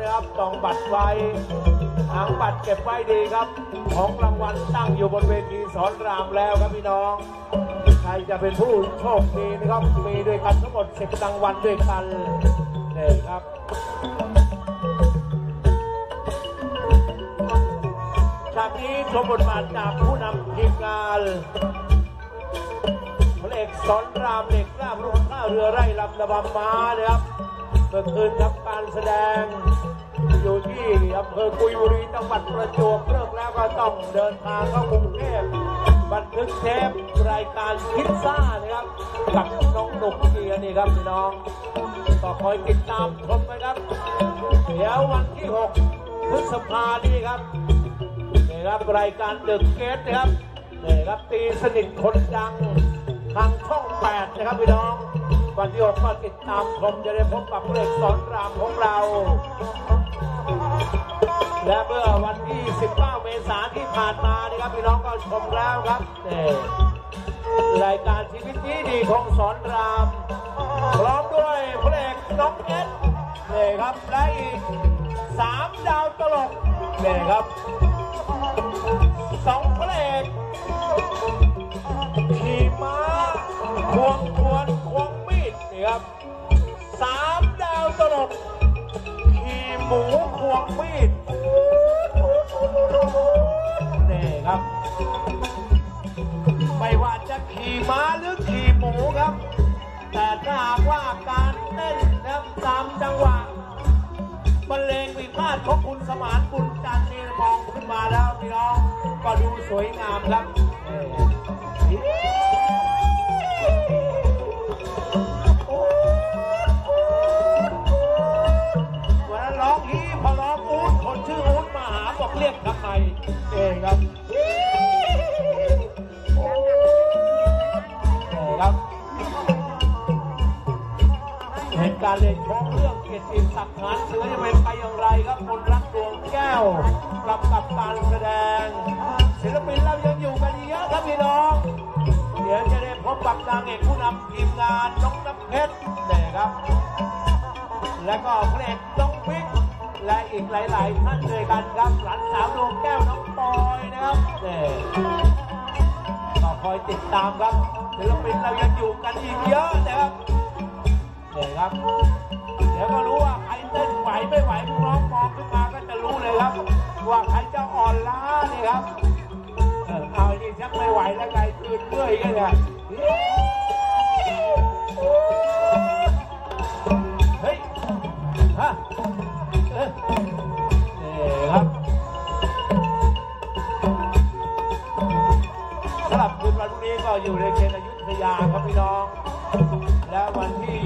นะครับจองบัตรไว้หางบัตรเก็บไว้ดีครับ ของรางวัลตั้งอยู่บนเวทีสอนรามแล้วครับพี่น้อง ใครจะเป็นผู้โชคดีนะครับมีด้วยกันทั้งหมด10รางวัลด้วยกันนี่ครับฉากนี้ชมบทบาทจากผู้นำทีมงานพลเอกสอนรามเด็กกล้ารุ่งข้าเรือไร่ลำระบำม้านะครับ มื่อคืนทำการแสดง อยู่ที่อำเภอกุยบุรีจังหวัดประจวบเลิกแล้วก็ต้องเดินทางเข้ากรุงเทพบันทึกเทปรายการพิซซ่านะครับกับน้องหนุ่มเกียร์นี่ครับพี่น้องก็คอยติดตามชมนะครับเดี๋ยววันที่ 6 พฤษภานี่ครับนี่ครับรายการเดอะเกตนะครับนี่ครับตีสนิทคนดังทางช่องแปดนะครับพี่น้อง วันที่หกก็ติดตามชมจะได้พบกับพระเอกสอนรามของเรา และเมื่อวันที่ 19 เมษายนที่ผ่านมานี่ครับพี่น้องก็ชมแล้วครับนี่รายการชีวิตนี้ดีของสอนราม พร้อมด้วยพระเอกน้องเอ็ดนี่ครับและอีกสามดาวตลกนี่ครับสองพระเอก หมูควงมีดนี่ครับ ไม่ว่าจะขี่ม้าหรือขี่หมูครับ แต่ถ้าหากว่าการเต้นนะครับตามจังหวะบรรเลงวิพาทของคุณสมานบุญจันทร์นี่มองขึ้นมาแล้วพี่น้องก็ดูสวยงามครับ รียเองครับครับเหตุการณ์เล่นโชงเรื่องเกียรติศักดิ์งานเสือจะเป็นไปอย่างไรครับคนรักดวงแก้วกำกับการแสดง ศิลปินเรายังอยู่กันเยอะครับพี่น้อง เดี๋ยวจะได้พบกับนางเอกผู้นำทีมงานน้องน้ำเพชรเนี่ครับ และก็พระเอกน้องบิ๊ก และอีกหลาย ๆ ท่านด้วยกันครับหลานสาวดวงแก้วน้องปอยนะครับเนี่ยก็คอยติดตามครับศิลปินเรายังอยู่กันอีกเยอะนะครับเลยครับ เดี๋ยวก็รู้ว่าใครเต้นไหวไม่ไหวพี่น้องมองขึ้นมาก็จะรู้เลยครับ ว่าใครจะอ่อนล้านี่ครับ เออเอานี่ชักไม่ไหวแล้วไงคืนเมื่อยกันเลย ในเขตอยุธยาครับพี่น้อง และวันที่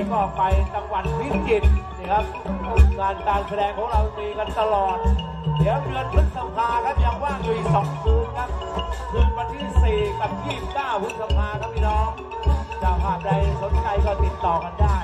24 ก็ไปจังหวัดพิจิตรนะครับงานการแสดงของเรามีกันตลอด เดี๋ยวเดือนพฤษภาครับยังว่างอยู่อีกสองคืนครับ คืนวันที่ 4 กับ 29พฤษภาครับพี่น้องเจ้าภาพใดสนใจก็ติดต่อกันได้